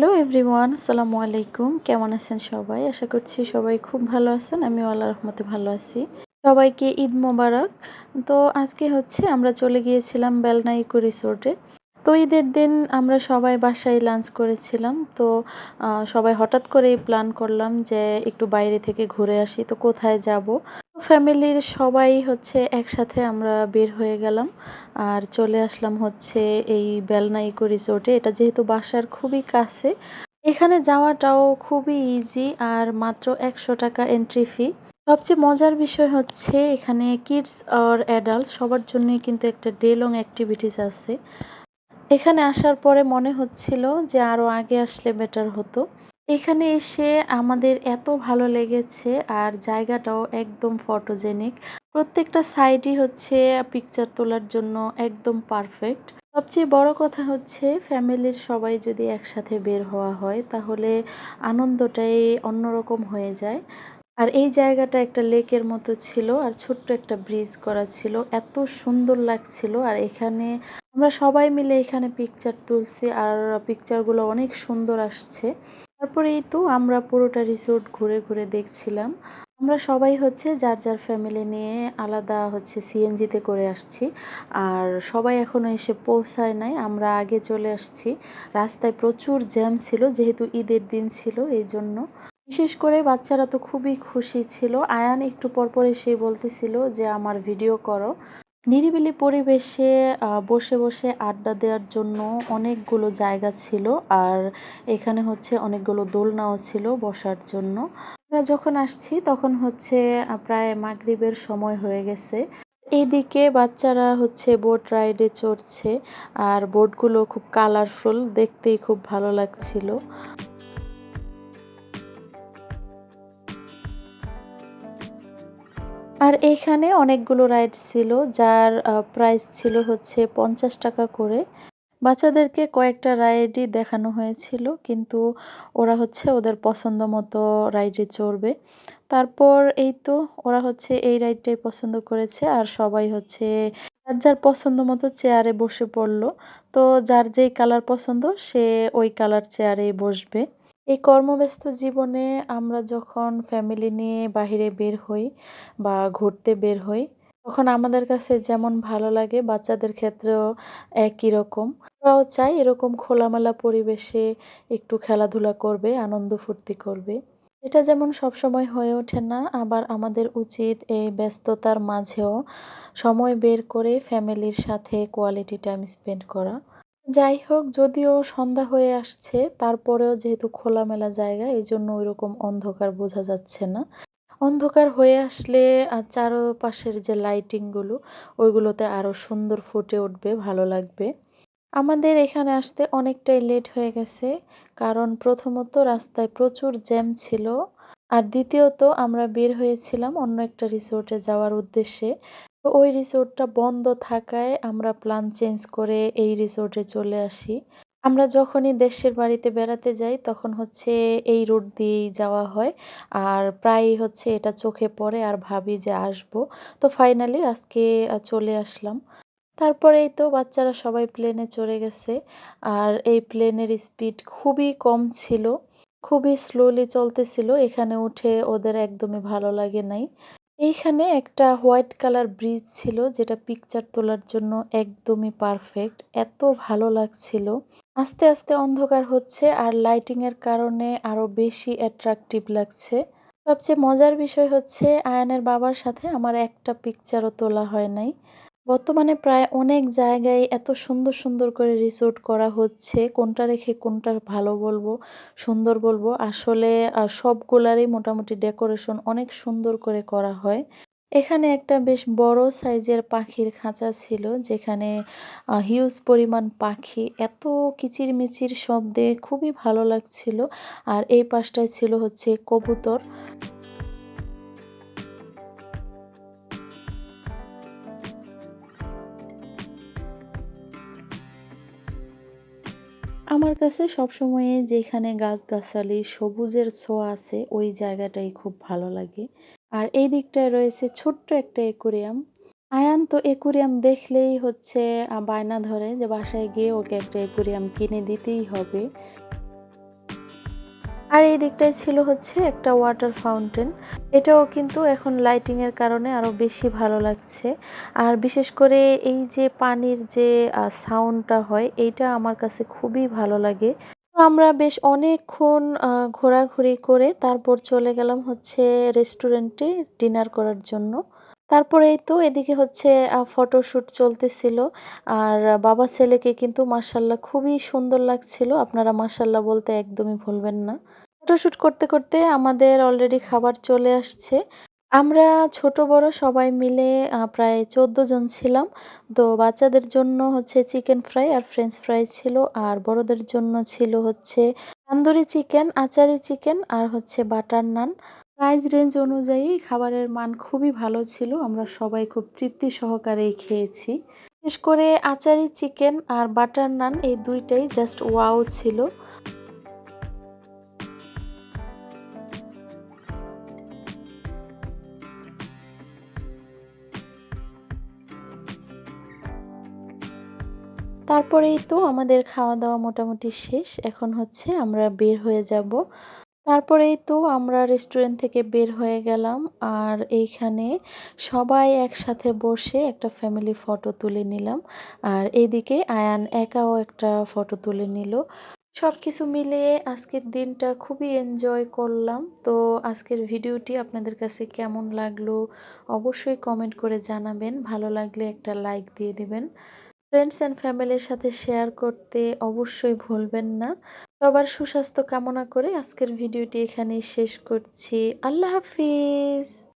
Hello everyone, আসসালামু আলাইকুম। কেমন আছেন সবাই? আশা করছি সবাই খুব ভালো আছেন। আমি আল্লাহ রহমতে ভালো আছি। সবাইকে ঈদ মোবারক। তো আজকে হচ্ছে আমরা চলে গিয়েছিলাম বেলনা ইকো রিসোর্টে। তো ঈদের দিন আমরা সবাই বাসায় লাঞ্চ করেছিলাম। তো সবাই হঠাৎ করেই প্ল্যান করলাম যে একটু বাইরে থেকে ঘুরে আসি। তো কোথায় যাব? ফ্যামিলির সবাই হচ্ছে একসাথে আমরা বের হয়ে গেলাম। আর চলে আসলাম হচ্ছে এই বেলনা ইকো রিসোর্টে। এটা যেহেতু বাসার খুবই কাছে। এখানে যাওয়াটাও খুবই ইজি আর মাত্র একশো টাকা এন্ট্রি ফি সবচেয়ে মজার বিষয় হচ্ছে এখানে কিডস আর অ্যাডাল্ট সবার জন্যই কিন্তু একটা ডে লং অ্যাক্টিভিটিস আছে। এখানে আসার পরে মনে হচ্ছিল যে আরও আগে আসলে বেটার হতো। এখানে এসে আমাদের এত ভালো লেগেছে আর জায়গাটাও একদম ফটোজেনিক প্রত্যেকটা সাইডই হচ্ছে পিকচার তোলার জন্য একদম পারফেক্ট সবচেয়ে বড় কথা হচ্ছে ফ্যামিলির সবাই যদি একসাথে বের হওয়া হয়, তাহলে আনন্দটাই অন্যরকম হয়ে যায়। আর এই জায়গাটা একটা লেকের মতো ছিল আর ছোট্ট একটা ব্রিজ করা ছিল। এত সুন্দর লাগছিল আর এখানে আমরা সবাই মিলে এখানে পিকচার তুলছি আর পিকচারগুলো অনেক সুন্দর আসছে। তারপরেই তো আমরা পুরোটা রিসোর্ট ঘুরে ঘুরে দেখছিলাম। আমরা সবাই হচ্ছে যার যার ফ্যামিলি নিয়ে আলাদা হচ্ছে সিএনজিতে করে আসছি। আর সবাই এখনও এসে পৌঁছায় নাই, আমরা আগে চলে আসছি। রাস্তায় প্রচুর জ্যাম ছিল, যেহেতু ঈদের দিন ছিল, এই জন্য। বিশেষ করে বাচ্চারা তো খুবই খুশি ছিল। আয়ান একটু পরপর এসে বলতেছিল যে, আমার ভিডিও করো। নিরিবিলি পরিবেশে বসে বসে আড্ডা দেওয়ার জন্য অনেকগুলো জায়গা ছিল আর এখানে হচ্ছে অনেকগুলো দোলনাও ছিল বসার জন্য। আমরা যখন আসছি তখন হচ্ছে প্রায় মাগরিবের সময় হয়ে গেছে। এইদিকে বাচ্চারা হচ্ছে বোট রাইডে চড়ছে আর বোটগুলো খুব কালারফুল, দেখতেই খুব ভালো লাগছিল। আর এখানে অনেকগুলো রাইড ছিল, যার প্রাইস ছিল হচ্ছে পঞ্চাশ টাকা করে। বাচ্চাদেরকে কয়েকটা রাইডই দেখানো হয়েছিল, কিন্তু ওরা হচ্ছে ওদের পছন্দ মতো রাইডে চড়বে। তারপর এই তো ওরা হচ্ছে এই রাইডটাই পছন্দ করেছে, আর সবাই হচ্ছে যার যার পছন্দ মতো চেয়ারে বসে পড়ল। তো যার যেই কালার পছন্দ, সে ওই কালার চেয়ারেই বসবে। এই কর্মব্যস্ত জীবনে আমরা যখন ফ্যামিলি নিয়ে বাহিরে বের হই বা ঘুরতে বের হই, তখন আমাদের কাছে যেমন ভালো লাগে, বাচ্চাদের ক্ষেত্রেও একই রকম। ওরাও চাই এরকম খোলামেলা পরিবেশে একটু খেলাধুলা করবে, আনন্দ ফুর্তি করবে। এটা যেমন সবসময় হয়ে ওঠে না, আবার আমাদের উচিত এই ব্যস্ততার মাঝেও সময় বের করে ফ্যামিলির সাথে কোয়ালিটি টাইম স্পেন্ড করা। যাই হোক যদিও সন্ধ্যা হয়ে আসছে, তারপরেও যেহেতু খোলামেলা জায়গা এই জন্য ওইরকম অন্ধকার বোঝা যাচ্ছে না। অন্ধকার হয়ে আসলে চারপাশের যে লাইটিংগুলো, ওইগুলোতে আরও সুন্দর ফুটে উঠবে, ভালো লাগবে। আমাদের এখানে আসতে অনেকটাই লেট হয়ে গেছে, কারণ প্রথমত রাস্তায় প্রচুর জ্যাম ছিল। আর দ্বিতীয়ত আমরা বের হয়েছিলাম অন্য একটা রিসোর্টে যাওয়ার উদ্দেশ্যে। তো ওই রিসোর্টটা বন্ধ থাকায় আমরা প্ল্যান চেঞ্জ করে এই রিসোর্টে চলে আসি। আমরা যখনই দেশের বাড়িতে বেড়াতে যাই তখন হচ্ছে এই রোড দিয়েই যাওয়া হয়। আর প্রায়ই হচ্ছে এটা চোখে পড়ে আর ভাবি যে আসব। তো ফাইনালি আজকে চলে আসলাম। তারপরেই তো বাচ্চারা সবাই প্লেনে চড়ে গেছে। আর এই প্লেনের স্পিড খুবই কম ছিল। খুবই স্লোলি চলতেছিল, এখানে উঠে ওদের একদমই ভালো লাগে নাই। এইখানে একটা হোয়াইট কালার ব্রিজ ছিল, যেটা পিকচার তোলার জন্য একদমই পারফেক্ট এত ভালো লাগছিল। আস্তে আস্তে অন্ধকার হচ্ছে আর লাইটিং এর কারণে আরও বেশি অ্যাট্রাকটিভ লাগছে। সবচেয়ে মজার বিষয় হচ্ছে, আয়ানের বাবার সাথে আমার একটা পিকচারও তোলা হয় নাই। বর্তমানে প্রায় অনেক জায়গায় এত সুন্দর সুন্দর করে রিসোর্ট করা হচ্ছে। কোনটা রেখে কোনটা ভালো বলব, সুন্দর বলব? আসলে সবগুলারই মোটামুটি ডেকোরেশন অনেক সুন্দর করে করা হয়। এখানে একটা বেশ বড় সাইজের পাখির খাঁচা ছিল, যেখানে হিউজ পরিমাণ পাখি, এত কিচিরমিচির শব্দে খুবই ভালো লাগছিল। আর এই পাশটায় ছিল হচ্ছে কবুতর। আমার কাছে সবসময়ে যেখানে গাছগাছালি, সবুজের ছোঁয়া আছে, ওই জায়গাটাই খুব ভালো লাগে। আর এই দিকটায় রয়েছে ছোট্ট একটা একুরিয়াম। আয়ান, তো একুরিয়াম দেখলেই হচ্ছে বায়না ধরে যে বাসায় গিয়ে ওকে একটা একুরিয়াম কিনে দিতেই হবে। আর এই দিকটায় ছিল হচ্ছে একটা ওয়াটার ফাউন্টেন এটাও কিন্তু এখন লাইটিংয়ের কারণে আরও বেশি ভালো লাগছে। আর বিশেষ করে এই যে পানির যে সাউন্ডটা হয়, এইটা আমার কাছে খুবই ভালো লাগে। আমরা বেশ অনেকক্ষণ ঘোরাঘুরি করে তারপর চলে গেলাম হচ্ছে রেস্টুরেন্টে ডিনার করার জন্য। তারপরেই তো এদিকে হচ্ছে ফটোশ্যুট চলতেছিল। আর বাবা ছেলেকে কিন্তু মার্শাল্লাহ খুবই সুন্দর লাগছিল। আপনারা মার্শাল্লাহ বলতে একদমই ভুলবেন না। ফটোশ্যুট করতে করতে আমাদের অলরেডি খাবার চলে আসছে। আমরা ছোট বড় সবাই মিলে প্রায় চোদ্দ জন ছিলাম। তো বাচ্চাদের জন্য হচ্ছে চিকেন ফ্রাই আর ফ্রেঞ্চ ফ্রাই ছিল। আর বড়দের জন্য ছিল হচ্ছে তান্দুরি চিকেন আচারি চিকেন আর হচ্ছে বাটার নান প্রাইস রেঞ্জ অনুযায়ী খাবারের মান খুবই ভালো ছিল, আমরা সবাই খুব তৃপ্তি সহকারেই খেয়েছি। বিশেষ করে আচারি চিকেন আর বাটার নান এই দুইটাই জাস্ট ওয়াও ছিল। তারপরেই তো আমাদের খাওয়া দাওয়া মোটামুটি শেষ, এখন হচ্ছে আমরা বের হয়ে যাব। তারপরেই তো আমরা রেস্টুরেন্ট থেকে বের হয়ে গেলাম আর এইখানে সবাই একসাথে বসে একটা ফ্যামিলি ফটো তুলে নিলাম। আর এইদিকে আয়ান একাও একটা ফটো তুলে নিল। সব কিছু মিলিয়ে আজকের দিনটা খুবই এনজয় করলাম। তো আজকের ভিডিওটি আপনাদের কাছে কেমন লাগল অবশ্যই কমেন্ট করে জানাবেন। ভালো লাগলে একটা লাইক দিয়ে দেবেন। ফ্রেন্ডস অ্যান্ড ফ্যামিলির সাথে শেয়ার করতে অবশ্যই ভুলবেন না। সবার সুস্বাস্থ্য কামনা করে আজকের ভিডিওটি এখানেই শেষ করছি। আল্লাহ হাফিজ।